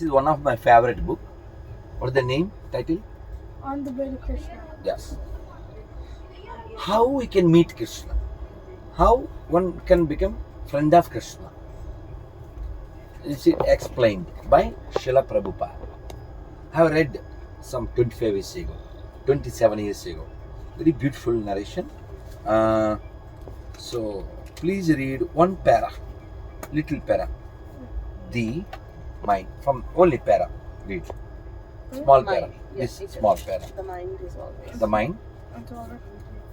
This is one of my favorite book. What is the name, title? On the way to Krishna. Yes. How we can meet Krishna? How one can become friend of Krishna? This is explained by Srila Prabhupada. I have read some 25 years ago, 27 years ago. Very beautiful narration. Uh, so please read one para, little para. The mind from only para. Read small para. Mind. Yes, This small is. para. The mind is always The mind That's all.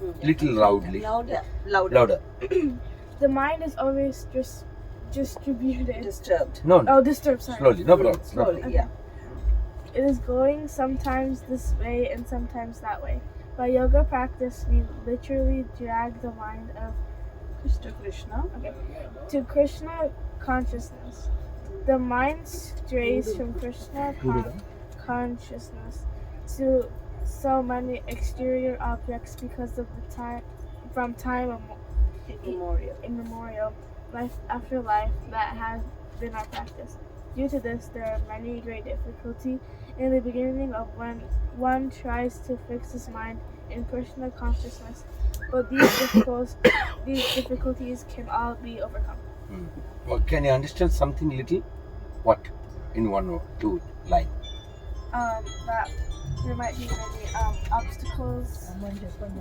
Mm. little loudly, louder, louder, louder. The mind is always just distributed. disturbed. No, no. oh, disturbed. Sorry. slowly. No problem. No Slowly, problem. yeah. It is going sometimes this way and sometimes that way. By yoga practice, we literally drag the mind of Krishna Krishna. to Krishna consciousness. The mind strays from Krishna con- consciousness to so many exterior objects because of the time from time immo- Memorial. immemorial, life after life that has been our practice. Due to this, there are many great difficulty in the beginning of when one tries to fix his mind in Krishna consciousness, but these difficulties, these difficulties can all be overcome. Hmm. Well, can you understand something little? What? In one or two line. Um, that there might be many um, obstacles,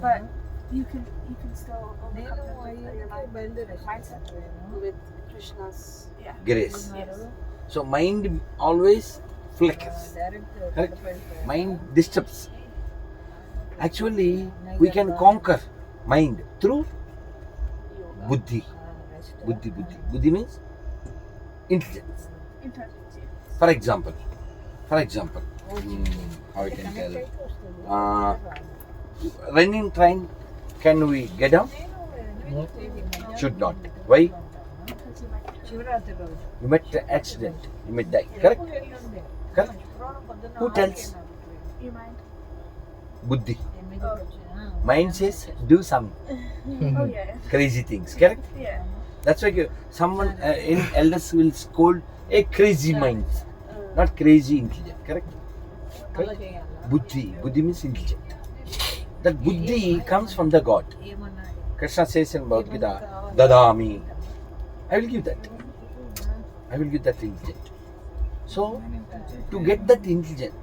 but you can you can still overcome them with your mind, mindset. With Krishna's. Grace. Yes. So mind always flickers. Correct? Mind disturbs. Actually, we can conquer mind through buddhi. Buddhi, buddhi. Buddhi means intelligence. For example, for example, mm, how I can tell. Uh, running train, can we get down? Should not. Why? You met an accident. You may die. Correct? Correct? Who tells? Buddhi. Mind says do some Oh crazy things. Correct? Yeah. That's why you- someone uh, in elders will scold a crazy mind, not crazy intelligent. Correct? Correct? Buddhi. Buddhi means intelligent. That buddhi comes from the God. Krishna says in Bhagavad Gita, Dadami. I will give that. I will give that intelligent. So, to get that intelligent,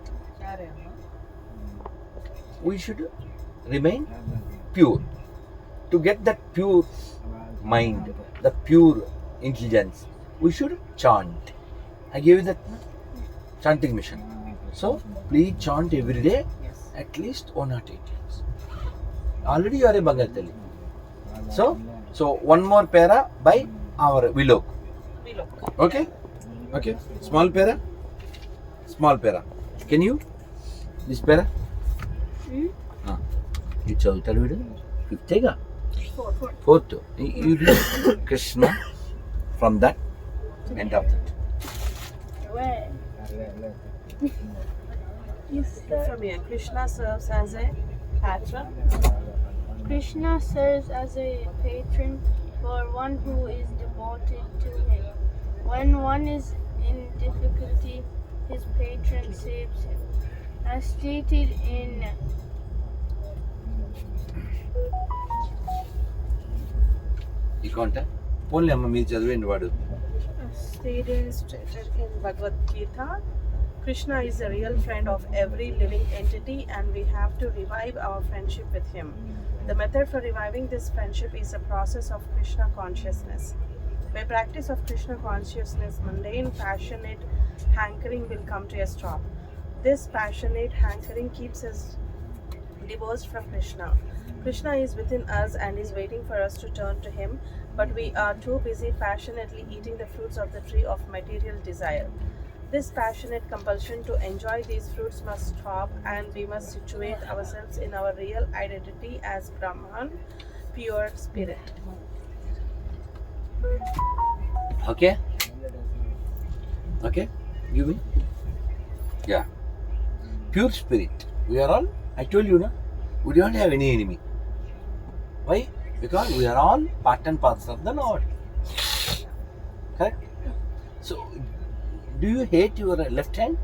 we should remain pure. To get that pure mind, the pure intelligence, we should chant. I gave you that chanting mission. So, please chant every day at least one or two times. Already you are a Bangatali. So, so one more para by our look. Okay? Okay? Small para? Small para. Can you? This para? Hmm? Ah. You చదువుతాడు వీడు ఫిఫ్తేగా. Fourth you Krishna from that End of that Way. you said From here, Krishna serves as a patron. Krishna serves as a patron for one who is devoted to him. When one is in difficulty, his patron saves him. As stated in ఈ కాంట పోన్లే అమ్మ మీరు చదివేండి వాడు Stated stated in Bhagavad Gita, Krishna is a real friend of every living entity, and we have to revive our friendship with him. The method for reviving this friendship is a process of Krishna consciousness. By practice of Krishna consciousness, mundane, passionate hankering will come to a stop. This passionate hankering keeps us divorced from Krishna. Krishna is within us and is waiting for us to turn to Him, but we are too busy passionately eating the fruits of the tree of material desire. This passionate compulsion to enjoy these fruits must stop, and we must situate ourselves in our real identity as Brahman, pure spirit. Okay? Okay? You mean? Yeah. Pure spirit. We are all, I told you, no? We don't have any enemy. Why? because we are all part and parcel of the Lord. Correct? So, do you hate your left hand?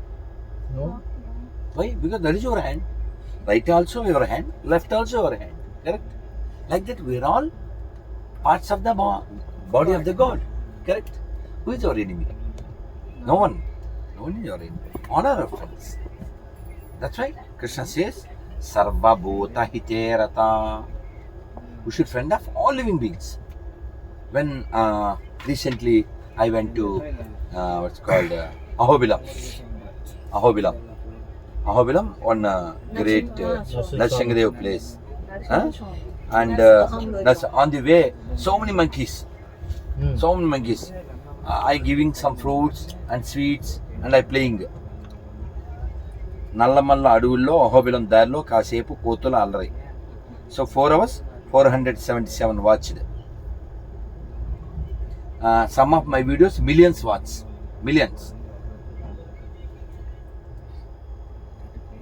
No. Why? Because that is your hand. Right also your hand, left also your hand. Correct? Like that, we are all parts of the bo- body of the God. Correct? Who is your enemy? No one. No one is your enemy. Honor of friends. That's right. Krishna says, Sarva Bhuta Hiterata. We should friend of all living beings. When uh, recently I went to uh, what's called uh, Ahobilam. Ahobilam. Ahobilam, one uh, great uh, Narsingadev place. Huh? And uh, that's on the way, so many monkeys. Hmm. So many monkeys. Uh, I giving some fruits and sweets and I playing. Nallamala అడవుల్లో అహోబిలం దారిలో కాసేపు కోతులు అల్లరి so four hours 477 watched. Uh, some of my videos, millions watch. Millions.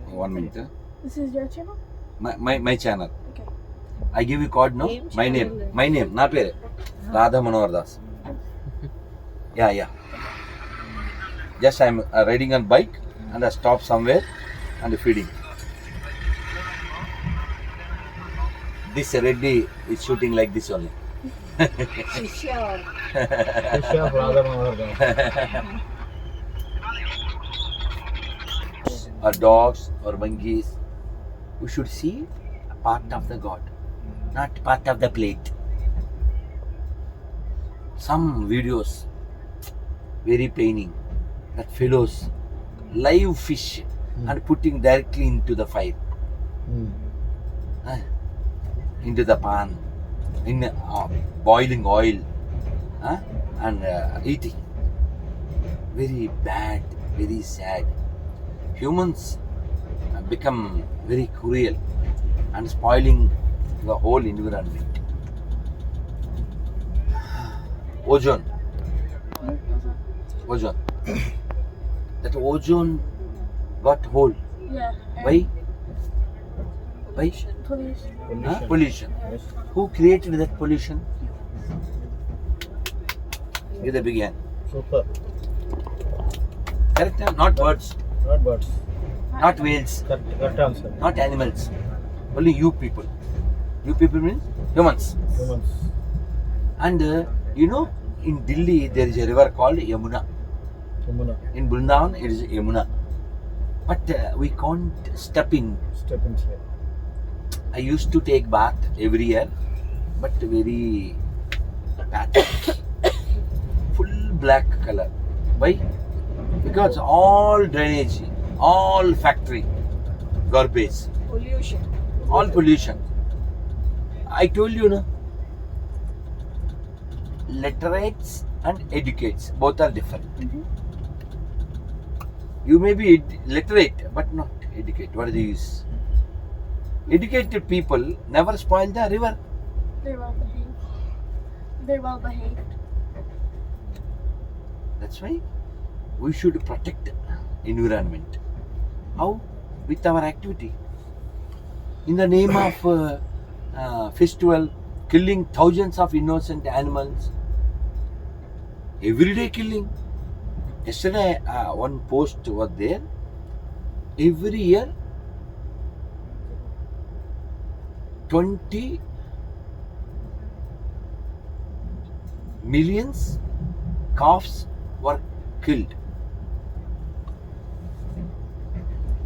One minute. This is your channel? My, my, my channel. Okay. I give you code, no? Name my name. My name. Not pere. Uh-huh. Radha Manohar Das. Yeah, yeah. Just I'm uh, riding on bike and I stop somewhere and feeding. this Reddy is shooting like this only. sure. brother. or dogs or monkeys, we should see a part of the God, not part of the plate. Some videos, very paining, that fellows live fish mm. and putting directly into the fire. Mm. Uh, into the pan in uh, boiling oil huh, and uh, eating. Very bad very sad. Humans uh, become very cruel and spoiling the whole environment. Ozone. Ozone. That ozone got hole? Yeah. why? Why Pollution. Huh? Pollution. pollution Yes. who created that pollution with the big hand Super. correct huh? not birds Not birds. not whales Correct, correct answer. not animals only you people you people means humans Humans. and uh, you know in delhi there is a river called yamuna Yamuna. in Brindavan it is yamuna but uh, we can't step in Step inside. I used to take bath every year but very bad full black color why because all drainage all factory garbage Pollution. all pollution. I told you, no. Literates and educates both are different. Mm-hmm. You may be ed- literate but not educate. What is the use? Educated people never spoil the river. They're well behaved. They're well behaved. That's why we should protect environment. How? With our activity. In the name of uh, uh, festival, killing thousands of innocent animals. Everyday killing. Yesterday, uh, one post was there. Every year, 20 millions calves were killed.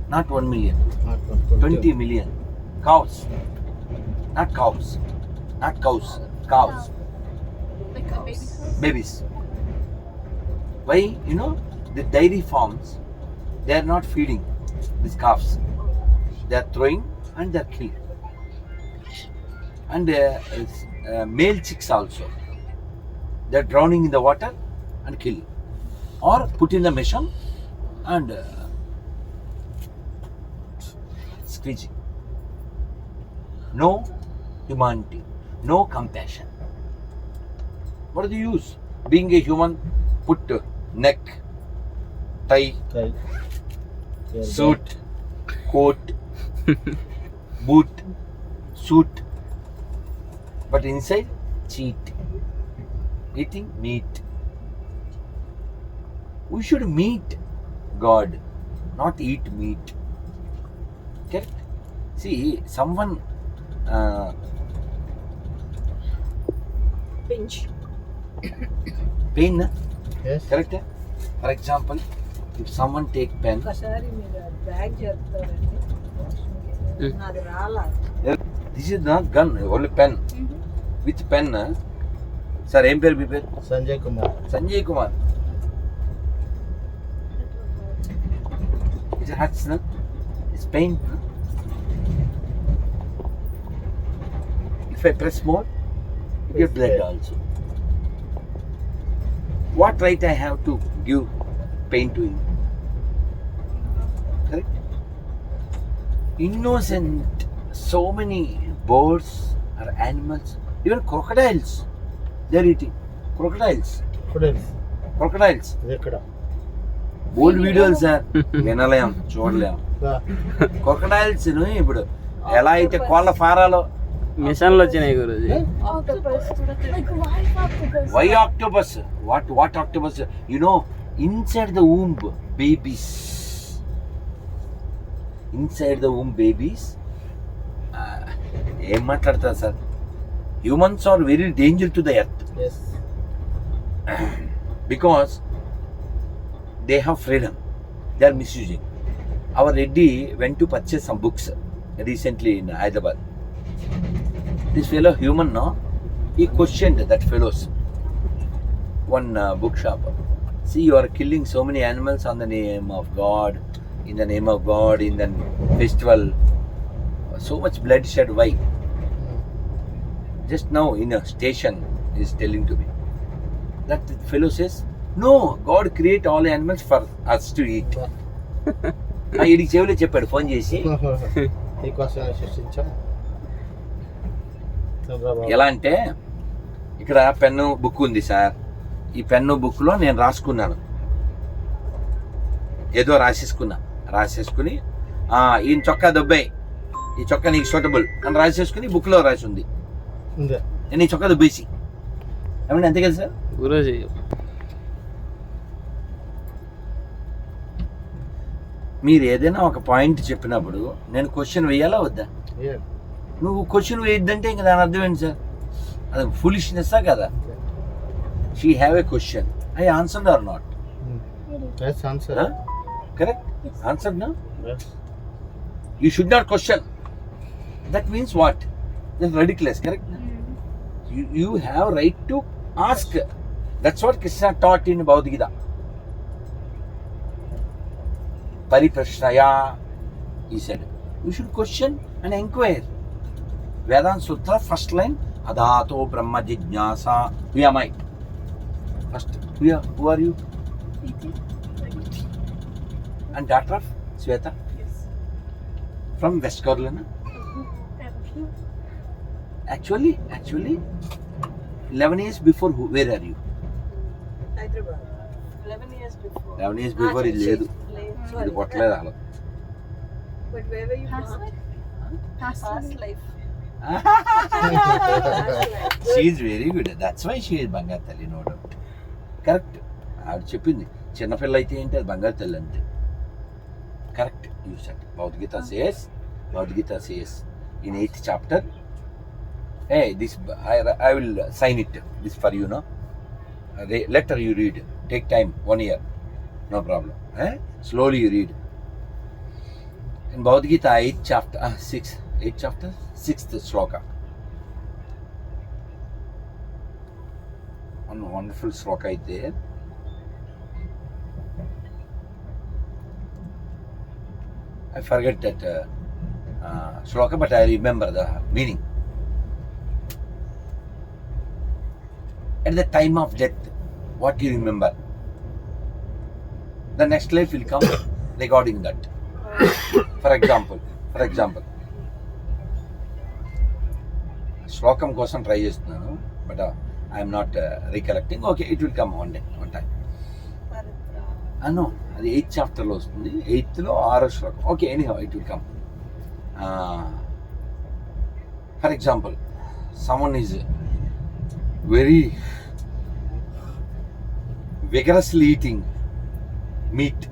Not 1 million, not 20 million cows. Not cows, not cows, cows, Like a baby cow. babies. Why? You know, the dairy farms, they are not feeding these calves. They are throwing and they are killing. And uh, uh, male chicks also. They are drowning in the water and killing. Or put in the machine and uh, squeezing. No humanity, no compassion. What is the use? Being a human, put neck, tie, Tie. Suit, coat, boot, suit But inside, cheat. Eating meat. we should meet God, not eat meat. Correct? See, someone, uh, Pinch. pain, Yes. correct? For example, if someone take pen, ఒకసారి మీరు bag చెప్తారండి నాది రాలా this is not gun, only pen. With pen, sir ఏం పేరు మీ పేరు Sanjay Kumar Sanjay Kumar It hurts, no? It's pain. No? If I press more, you get It's blood pain. also. What right I have to give pain to him? Correct? Innocent, so many birds or animals, even crocodiles, they're eating. Crocodiles. Students Crocodiles. ఇది ఎక్కడ old వీడియోలు sir వినలేం చూడలేం. Crocodiles ఇప్పుడు ఎలా అయితే కోళ్ళ ఫారాలో మిషన్లు వచ్చినాయి Guruji? Why octopus what what octopus you know inside the womb babies inside the womb babies ఏం మాట్లాడతారు sir humans are very danger to the earth. Yes. Because they have freedom. They are misusing. Our reddy went to purchase some books recently in hyderabad. This fellow human now he questioned that fellows one uh, bookshop. See you are killing so many animals on the name of god in the name of god in the festival. So much bloodshed why? Just now in a station, is telling to me. That fellow says, No, God create all animals for us to eat. ఈడికి చెవిలో చెప్పాడు phone చేసి. ఎలా అంటే ఇక్కడ pen book ఉంది sir. ఈ pen బుక్లో నేను రాసుకున్నాను. ఏదో రాసేసుకున్నా. రాసేసుకుని "ఆ, ఈయన చొక్కా దొబ్బాయి. ఈ చొక్కా నీకు సూటబుల్ అని రాసేసుకుని బుక్లో రాసి ఉందే నేను ఈ చొక్కా దొబ్బేసి ఏమండి అంతే కదా సార్? గురుజీ. మీరు ఏదైనా ఒక పాయింట్ చెప్పినప్పుడు నేను క్వశ్చన్ వేయాలా వద్దా? ఏ నువ్వు క్వశ్చన్ వేయద్దంటే ఇంకా దాని అర్థం ఏంటి సార్? అది ఫులిష్నెస్సా కదా? She have a question. I answer or not. Correct answer నా you should not question that means what that ridiculous correct you, you have right to ask. That's what Krishna taught in Bhagavad Gita. Pariprashnaya, he said. You should question and inquire. Vedanta Sutra, first line, Adato Brahma Jijnasa. Who am I? First, who are, who are you? And daughter of Sweta? Yes. From West Carolina? Who, where are you? Hyderabad. 11 years before. 11 years before ఇది లేదు. ఇది కొట్టలేదు? అలా but where you very good that's why she బంగారు తల్లి no doubt correct ఆవిడ చెప్పింది. చిన్నపిల్ల అయితే ఏంటి? అది బంగారు తల్లి అంతే. Correct you said Bhagavad Gita says Bhagavad Gita says in eighth chapter hey, this I, I will sign it, this for you, no? Uh, the letter you read, take time, one year, no problem. Eh? Slowly you read. In Bhagavad Gita, 8th chapter, uh, 6, 8th chapter, 6th sloka. One wonderful sloka is there. I forget that uh, uh, sloka, but I remember the meaning. At the time of death, what you remember? The next life will come regarding that. for example, for example, శ్లోకం కోసం try చేస్తున్నాను but I'm not recollecting okay it will come one day one time అను అది eighth చాప్టర్లో వస్తుంది. ఎయిత్లో ఆరో శ్లోకం. Okay any it will come for example someone is very vigorously eating meat,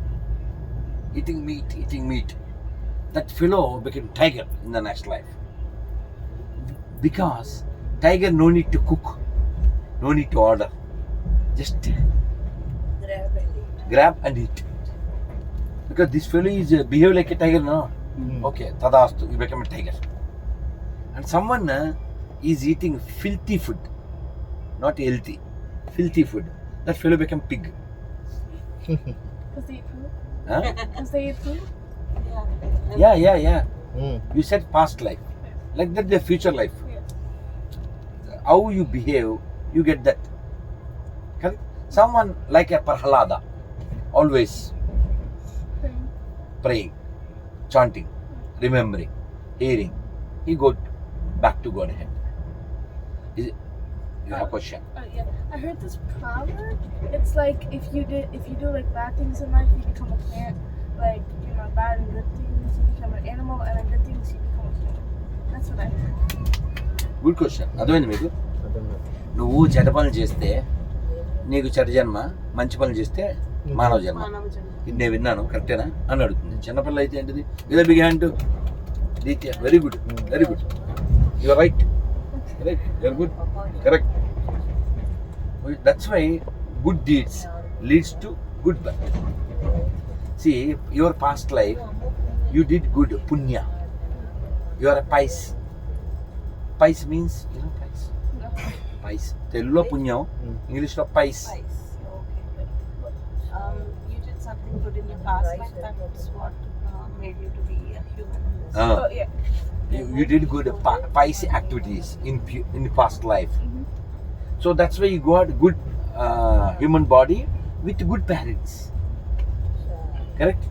eating meat, eating meat. That fellow became tiger in the next life. Because tiger no need to cook, no need to order, just Grab and eat. grab and eat. Because this fellow is uh, behave like a tiger, no? Hmm. Okay, tadastu, you become a tiger. And someone uh, is eating filthy food, not healthy, filthy food. That fellow become pig. Because they eat food. Huh? Because they eat food. yeah, yeah, yeah. Hmm. You said past life. Like that, the future life. Yes. How you behave, you get that. Correct? Someone like a Prahalada, always Praying. praying, chanting, remembering, hearing. He go back to Godhead. You have a question? Uh, yeah, I heard this proverb. It's like if you did, if you do like bad things in life, you become a plant. Like you know, bad and good things, you become an animal, and then good things, you become a human. That's what I heard. Good question అర్థమైంది మీకు. నువ్వు చెడ్డ పనులు చేస్తే నీకు చెడ్డ జన్మ మంచి పనులు చేస్తే మానవ జన్మ ఇది నేను విన్నాను కరెక్టేనా అని అడుగుతుంది చిన్నపిల్ల అయితే ఏంటిది ఇదే big hand దీత్య very good very good you're right right you're good correct that's why good deeds leads to good birth. See, your past life, you did good punya. Your are a Pais. Pais means, you know, Pais. Pais. Telugulo punya, oh. hmm. English lo Pais. Um, you did something good in your past life. That's what uh, made you to be a human. Uh. You, did good uh, activities in in past life. Mm-hmm. So that's why you got a good uh, human body with good parents. Correct?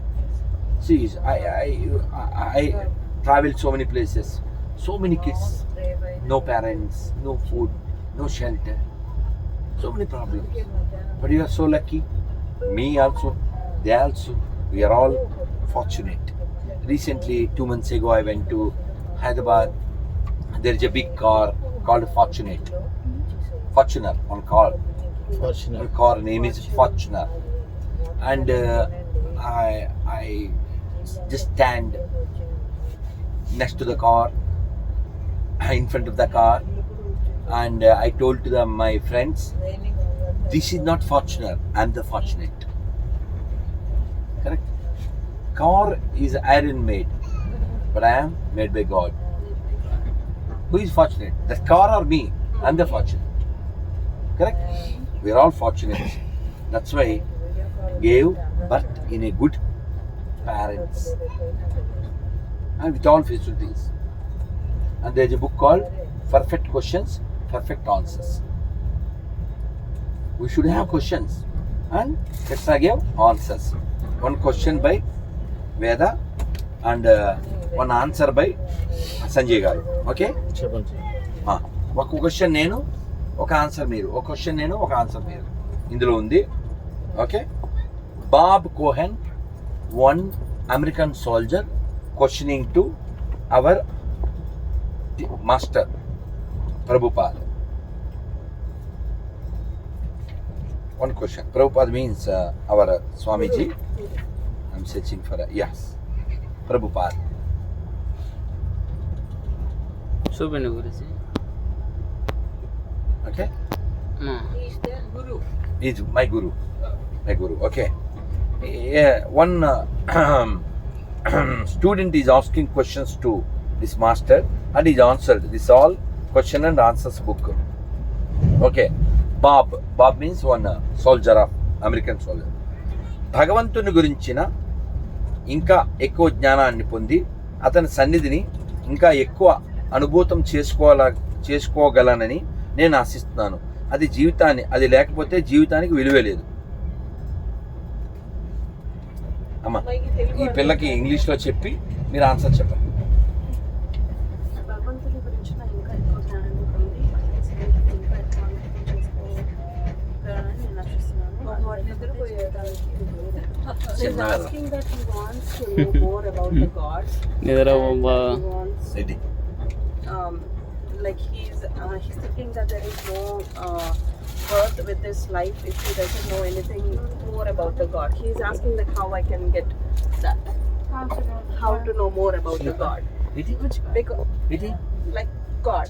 See, I I I, I traveled so many places, so many kids, no parents, no food, no shelter, so many problems. But you are so lucky. Me also, they also. We are all fortunate. Recently, two months ago, I went to Hyderabad. There is a big car called Fortunate. Fortuner on car. Fortunate. One car name is Fortuner. And uh, I I just stand next to the car, in front of the car, and uh, I told to them, my friends, this is not Fortuner, I'm the fortunate. Correct? Car is iron made, but I am made by God. Who is fortunate? The car or me? I'm the fortunate. Correct? We are all fortunate. That's why gave birth in a good parents and with all facilities. And there's a book called Perfect Questions, Perfect Answers. We should have questions and let's give answers. One question by Veda and uh, one answer by Sanjay Garu. Okay? చెప్పండి ఆ, ఒక question నేను ఒక answer మీరు. ఒక question నేను ఒక answer మీరు. ఇందులో ఉంది. Okay Bob Cohen one American soldier questioning to our master Prabhupad one question Prabhupad means our Swamiji I'm searching for yes Prabhupad చూపండి గురించి ఓకే ఆ. He's their guru. is my guru. My guru. Okay. Yeah, one uh, student is asking questions to this master and he's answered. This all question and answers book. Okay. Bob means one uh, soldier of American soldier. భగవంతుని గురించిన ఇంకా ఎక్కువ జ్ఞానాన్ని పొంది అతని సన్నిధిని ఇంకా ఎక్కువ అనుభూతం చేసుకోవాల చేసుకోగలనని నేను ఆశిస్తున్నాను. అది జీవితాన్ని అది లేకపోతే జీవితానికి విలువే లేదు. అమ్మా ఈ పిల్లకి ఇంగ్లీష్లో చెప్పి మీరు ఆన్సర్ చెప్పండి. నిద్ర like he's uh, he's thinking that there is no uh, worth with this life if he doesn't know anything more about the God. He's asking like how I can get that, how to know more about the God. Because like God.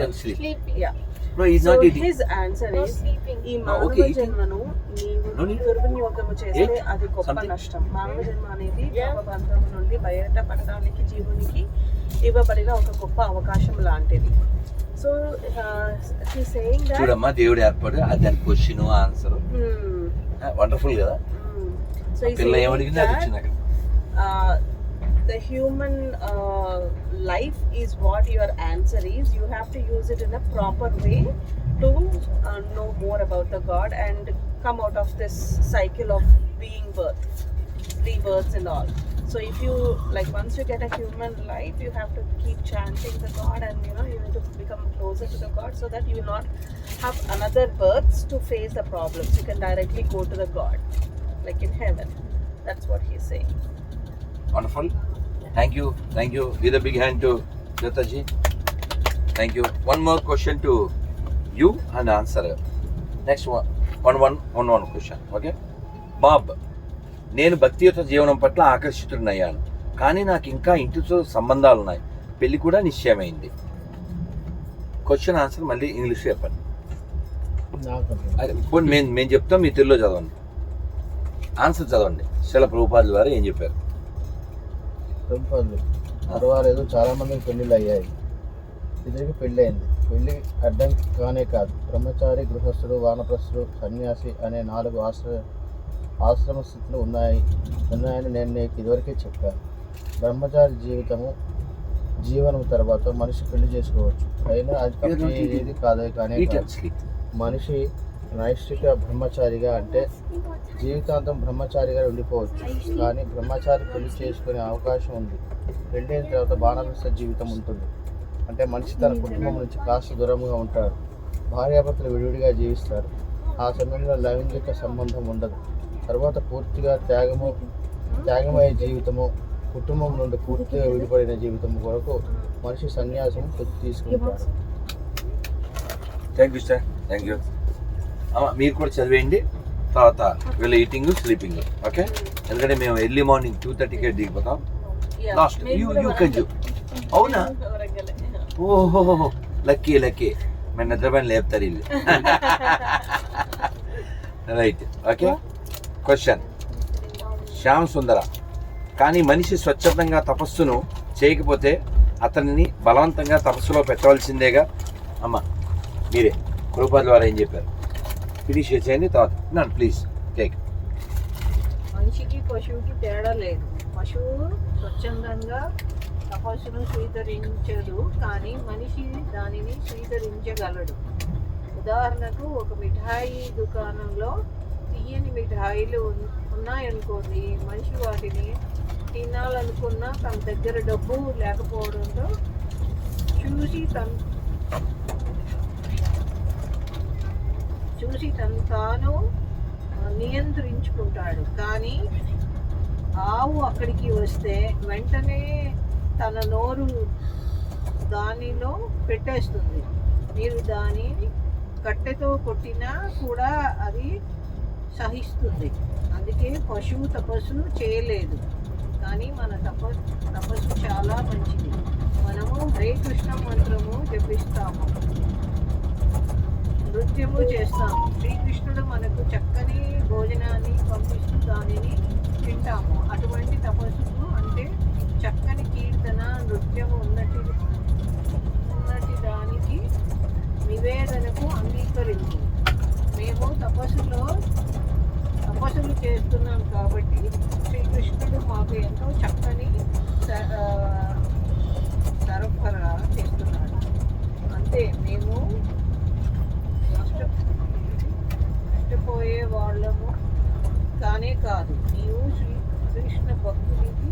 And sleep. Sleeping. Yeah. No, he's So not eating. his answer is sleeping. ఈ మానవ. జన్మను నీవు. దుర్వినియోగము చేస్తే అది గొప్ప. నష్టం మానవ జన్మ అనేది. పాపబంధం నుండి బయటపడడానికి జీవునికి ఇవ్వబడిన ఒక గొప్ప అవకాశం లాంటిది సో హీ సేయింగ్ దట్ చూడమ్మా దేవుడు ఏర్పాటు దాని క్వశ్చన్ ఆన్సర్ Hmm. వండర్ఫుల్ కదా సో పిల్ల ఏమడిగింది అది వచ్చింది అక్కడ uh, the human uh, life is what your answer is. You have to use it in a proper way to uh, know more about the God and come out of this cycle of being birth, rebirth, and all. So if you like once you get a human life, you have to keep chanting the God and you know you need to become closer to the God so that you will not have another births to face the problems. You can directly go to the God, like in heaven. That's what he's saying. Wonderful. Thank you thank you the big hand to Jyotaji thank you one more question to you and answer next one one one one question okay Bob నేను భక్తియుత జీవనం పట్ల ఆకర్షితుడినయ్యాను. కానీ నాకు ఇంకా ఇంటితో సంబంధాలు ఉన్నాయి. పెళ్ళి కూడా నిశ్చయమైంది. క్వశ్చన్ ఆన్సర్ మళ్ళీ ఇంగ్లీష్ చెప్పండి. మేము మేము చెప్తాం మీ తెలుగులో చదవండి. ఆన్సర్ చదవండి. శిల ప్రభుపాదుల వారు ఏం చెప్పారు? పెంపర్లు పర్వాలేదు చాలా మందికి పెళ్ళిళ్ళు అయ్యాయి. ఇద్దరికి పెళ్ళి అయింది పెళ్ళి అడ్డం కానే కాదు. బ్రహ్మచారి గృహస్థుడు వానప్రస్థుడు సన్యాసి అనే నాలుగు ఆశ్ర ఆశ్రమ స్థితులు ఉన్నాయి ఉన్నాయని నేను నీకు ఇదివరకే చెప్పాను. బ్రహ్మచారి జీవితము జీవనం తర్వాత మనిషి పెళ్ళి చేసుకోవచ్చు. అయినా అది కాదు కానీ మనిషి నైష్టిక బ్రహ్మచారిగా అంటే జీవితాంతం బ్రహ్మచారిగా ఉండిపోవచ్చు. కానీ బ్రహ్మచారి పెళ్ళి చేసుకునే అవకాశం ఉంది. పెళ్ళైన తర్వాత బాణభస్త జీవితం ఉంటుంది. అంటే మనిషి తన కుటుంబం నుంచి కాస్త దూరంగా ఉంటారు భార్యాభర్తలు విడివిడిగా జీవిస్తారు. ఆ సమయంలో లైంగిక సంబంధం ఉండదు. తర్వాత పూర్తిగా త్యాగము త్యాగమయ్యే జీవితము కుటుంబం నుండి పూర్తిగా విడిపడిన జీవితం కొరకు మనిషి సన్యాసం తీసుకుంటాడు. Thank you sir thank you మీరు కూడా చదివేయండి. తర్వాత వీళ్ళ ఈటింగ్ స్లీపింగ్ ఓకే ఎందుకంటే మేము ఎర్లీ మార్నింగ్ టూ థర్టీకే దిగిపోతాం. Last you you can you అవునా. ఓహో లక్కీ లక్కీ మేము నిద్రపైన లేపుతారు ఇల్లు right okay question Shyam Sundara. కానీ మనిషి స్వచ్ఛందంగా తపస్సును చేయకపోతే అతనిని బలవంతంగా తపస్సులో పెట్టవలసిందేగా? అమ్మ మీరే. కృపాల ద్వారా ఏం చెప్పారు? ఫినిష్ చేసేయండి తర్వాత నన్ను ప్లీజ్ టేక్ మనిషికి పశువుకి తేడా లేదు. పశువు స్వచ్ఛందంగా తపస్సును స్వీకరించదు కానీ మనిషి దానిని స్వీకరించగలడు. ఉదాహరణకు ఒక మిఠాయి దుకాణంలో తీయని మిఠాయిలు ఉన్- ఉన్నాయనుకోండి. మనిషి వాటిని తినాలనుకున్నా తన దగ్గర డబ్బు లేకపోవడంతో చూసి తన చూసి తను తాను నియంత్రించుకుంటాడు. కానీ ఆవు అక్కడికి వస్తే వెంటనే తన నోరు దానిలో పెట్టేస్తుంది. మీరు దానిని కట్టెతో కొట్టినా కూడా అది సహిస్తుంది. అందుకే పశువు తపస్సు చేయలేదు. కానీ మన తప తపస్సు చాలా మంచిది. మనము హరే కృష్ణ మంత్రము జపిస్తాము. నృత్యము చేస్తాము శ్రీకృష్ణుడు మనకు చక్కని భోజనాన్ని పంపిస్తూ దానిని తింటాము. అటువంటి తపస్సుకు అంటే చక్కని కీర్తన నృత్యము ఉన్నటి ఉన్నటి దానికి నివేదనకు అంగీకరించు. మేము తపస్సులో తపస్సులు చేస్తున్నాం కాబట్టి శ్రీకృష్ణుడు మాకు ఎంతో చక్కని సరఫరా చేస్తున్నాడు. అంతే. మేము నష్ట నష్టపోయే వాళ్ళము. కానే కాదు నీవు శ్రీకృష్ణ భక్తునికి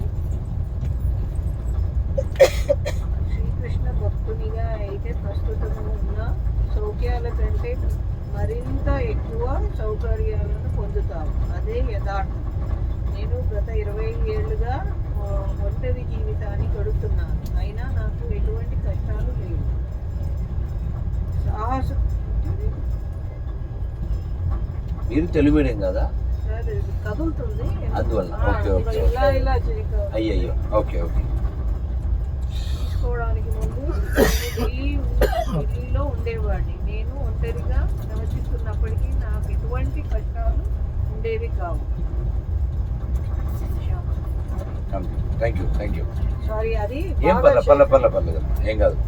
శ్రీకృష్ణ భక్తునిగా అయితే ప్రస్తుతం ఉన్న సౌఖ్యాల కంటే మరింత ఎక్కువ సౌకర్యాలను పొందుతావు అదే యథార్థం. నేను గత ఇరవై ఏళ్ళుగా ఒంటరి జీవితాన్ని గడుపుతున్నాను. అయినా నాకు ఎటువంటి కష్టాలు లేవు. మీరు తెలుగు మీడియం కదా అది అందువల్ల. ఓకే ఓకే ఇలా ఇలా చేయక. అయ్యయ్యో. Okay okay. తీసుకోవడానికి ముందు నేను ఢిల్లీ ఢిల్లీలో ఉండేవాడిని. నేను ఒంటరిగా నివసిస్తున్నప్పటికీ నాకు ఎటువంటి కష్టాలు ఉండేవి కావు. Thank you thank you sorry అది ఏం పర్లే పర్లే పర్లే పర్లేదు ఏం కాదు.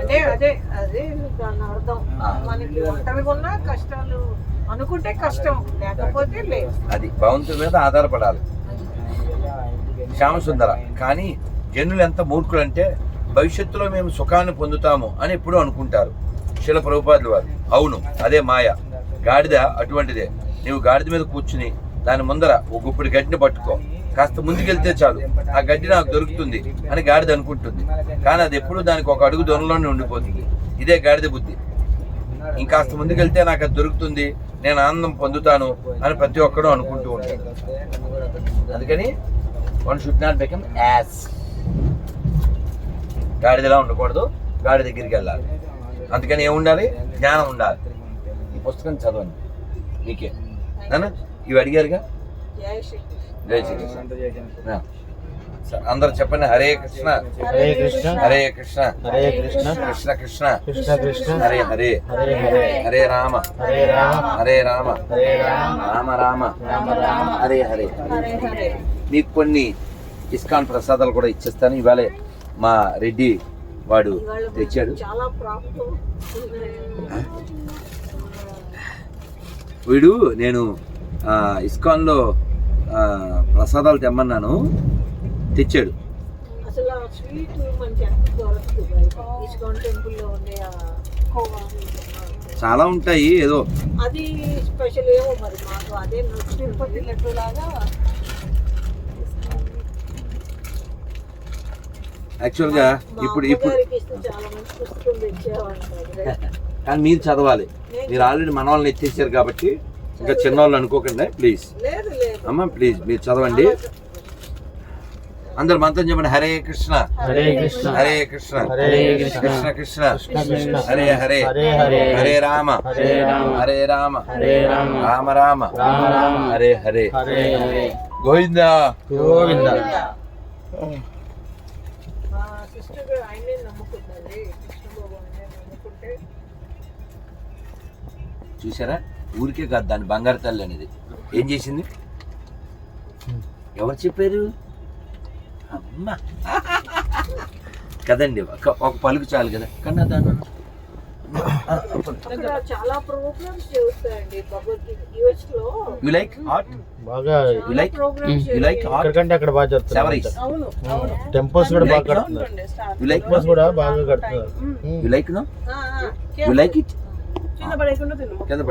అంటే అదే అదే దాని అర్థం. మనకి ఒంటరిగా ఉన్నా కష్టాలు అనుకుంటే కష్టం లేకపోతే లేదు. అది భగవంతుడి మీద ఆధారపడాలి. శ్యామసుందర. కానీ జనులు ఎంత మూర్ఖులంటే భవిష్యత్తులో మేము సుఖాన్ని పొందుతాము అని ఎప్పుడూ అనుకుంటారు శిల ప్రభుపాదులు వారు. అవును అదే మాయ. గాడిద అటువంటిదే. నీవు గాడిద మీద కూర్చుని దాని ముందర ఒక గుప్పిడి గడ్డిని పట్టుకో. కాస్త ముందుకెళ్తే చాలు. ఆ గడ్డి నాకు దొరుకుతుంది అని గాడిద అనుకుంటుంది. కానీ అది ఎప్పుడు దానికి ఒక అడుగు దూరంలోనే ఉండిపోతుంది. ఇదే గాడిద బుద్ధి. ఇంకాస్త ముందుకెళ్తే నాకు అది దొరుకుతుంది. నేను ఆనందం పొందుతాను అని ప్రతి ఒక్కడూ అనుకుంటూ ఉంటాడు అందుకని one should not become as గాడిదలా ఉండకూడదు గాడి దగ్గరికి వెళ్ళాలి. అందుకని ఏముండాలి జ్ఞానం ఉండాలి. ఈ పుస్తకం చదవండి. మీకే. నాన్న ఇవి అడిగారుగా? జై శ్రీకృష్ణ జై శ్రీకృష్ణ ఆ. సరే, అందరూ చెప్పండి. హరే కృష్ణ. హరే కృష్ణ. హరే కృష్ణ. హరే కృష్ణ. కృష్ణ కృష్ణ. కృష్ణ కృష్ణ. హరే హరే. హరే హరే. హరే రామ. హరే రామ. హరే రామ. హరే రామ. రామ రామ. హరే హరే. మీకు కొన్ని ఇస్కాన్ ప్రసాదాలు కూడా ఇచ్చేస్తాను. ఇవాళ మా రెడ్డి వాడు తెచ్చాడు. వీడు నేను ఇస్కాన్లో ప్రసాదాలు తెమ్మన్నాను. తెచ్చాడు. అసలు ఆ స్వీట్ మనకి ఎంత దొరకదు బయట? ఇస్కాన్ టెంపుల్లో ఉండే ఆ కోవా చాలా ఉంటాయి ఏదో. అది స్పెషల్ ఏమో మరి మాకు అదే తిరుపతి లడ్డు లాగా. యాక్చువల్గా ఇప్పుడు ఇప్పుడు కానీ మీరు చదవాలి. మీరు ఆల్రెడీ మన వాళ్ళని ఎత్తేసారు కాబట్టి ఇంకా చిన్నవాళ్ళు అనుకోకండి ప్లీజ్. లేదు లేదు. అమ్మ ప్లీజ్ మీరు చదవండి. అందరు మంత్రం చెప్పండి. హరే కృష్ణ. హరే కృష్ణ. హరే కృష్ణ. హరే కృష్ణ. కృష్ణ. హరే హరే. హరే హరే హరే. రామ. హరే రామ. హరే రామ. హరే రామ. రామ రామ. రామ రామ. హరే హరే. గోవిందా. గోవింద. చూసారా? ఊరికే కాదు దాని బంగారు తల్లి అనేది. ఏం చేసింది? ఎవరు చెప్పారు? అమ్మ. కదండి ఒక ఒక పలుకు చాలు కదా. కన్నా దాని చాలా ప్రోగ్రామ్స్ జరుగుతాయండి భగవద్గీత. యూఎస్లో యు లైక్ హాట్ బాగా like- programmes you like hot ఎక్కడికంటే అక్కడ బాగా. జరుగుతుంది అవును టెంపుల్స్ కూడా బాగా కడుతున్నారు. యు లైక్ టెంపుల్స్ కూడా బాగా కడుతున్నారు. You like no. You like it కింద పడేయకుండా తిను. కింద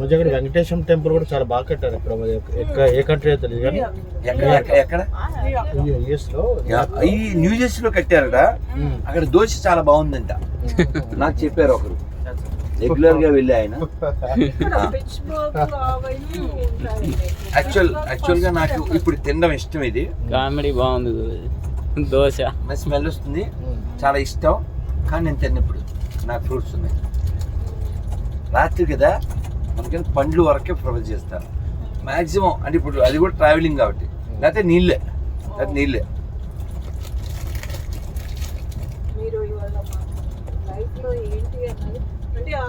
ముజగడ వెంకటేశ్వరం టెంపుల్ కూడా చాలా బాగా కట్టారు ఇక్కడ. ఎక్కడ ఏ కంట్రీ తెలియదు కానీ. ఎక్కడ ఎక్కడ ఎక్కడ? యుఎస్లో యా, ఈ న్యూ జెర్సీలో కట్టారట. అక్కడ దోశ చాలా బాగుందంట. నాకు చెప్పారు ఒకరు. రెగ్యులర్గా వెళ్ళి ఆయన. యాక్చువల్ యాక్చువల్గా నాకు ఇప్పుడు తినడం ఇష్టం ఇది. కామెడీ బాగుంది. దోశ. స్మెల్ వస్తుంది. చాలా ఇష్టం. కానీ నేను తిన్న ఇప్పుడు నాకు ఫ్రూట్స్ ఉన్నాయి. రాత్రి కదా అందుకని పండ్లు వరకే ప్రొవైడ్ చేస్తాను మాక్సిమం అంటే ఇప్పుడు అది కూడా ట్రావెలింగ్ కాబట్టి. లేకపోతే నీళ్ళే. లేకపోతే నీళ్ళే. మీరు ఇవాళ లైఫ్లో ఏంటి అన్నది? అంటే ఆ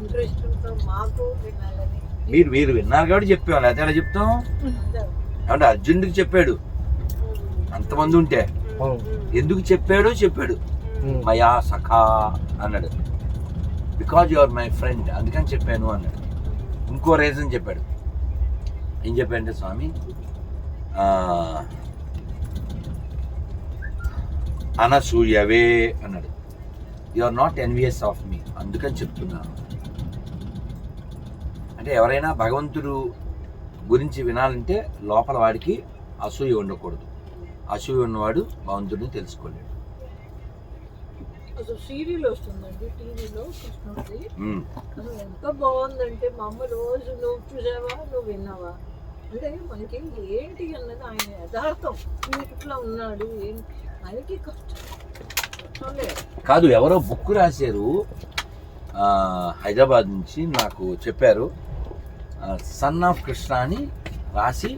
ఇంట్రెస్ట్ మాకు వినాలని మీరు మీరు విన్నారు కాబట్టి చెప్పాం లేకపోతే ఎలా చెప్తాం? అంటే అర్జునుడికి చెప్పాడు. అంతమంది ఉంటే. ఎందుకు చెప్పాడో చెప్పాడు. మయా సఖా అన్నాడు. Because you are my friend అందుకని చెప్పాను అన్నాడు. ఇంకో రీజన్ చెప్పాడు. ఏం చెప్పాడంటే స్వామి అనసూయవే అన్నాడు. You are not envious of me అందుకని చెప్తున్నాను. అంటే ఎవరైనా భగవంతుడు గురించి వినాలంటే లోపల వాడికి అసూయ ఉండకూడదు. అసూయ ఉన్నవాడు భగవంతుడిని తెలుసుకోలేడు. అసలు సీరియల్ వస్తుందండి టీవీలో కృష్ణుడిది. అసలు ఎంత బాగుందంటే మా అమ్మ రోజు నువ్వు చూసావా? నువ్వు విన్నావా? అంటే మనకి ఏంటి అన్నది ఆయన యథార్థం. ఇట్లా ఉన్నాడు ఏంటి ఆయనకి కష్టం. కాదు ఎవరో బుక్ రాశారు. హైదరాబాద్ నుంచి నాకు చెప్పారు. సన్ ఆఫ్ కృష్ణ అని రాసి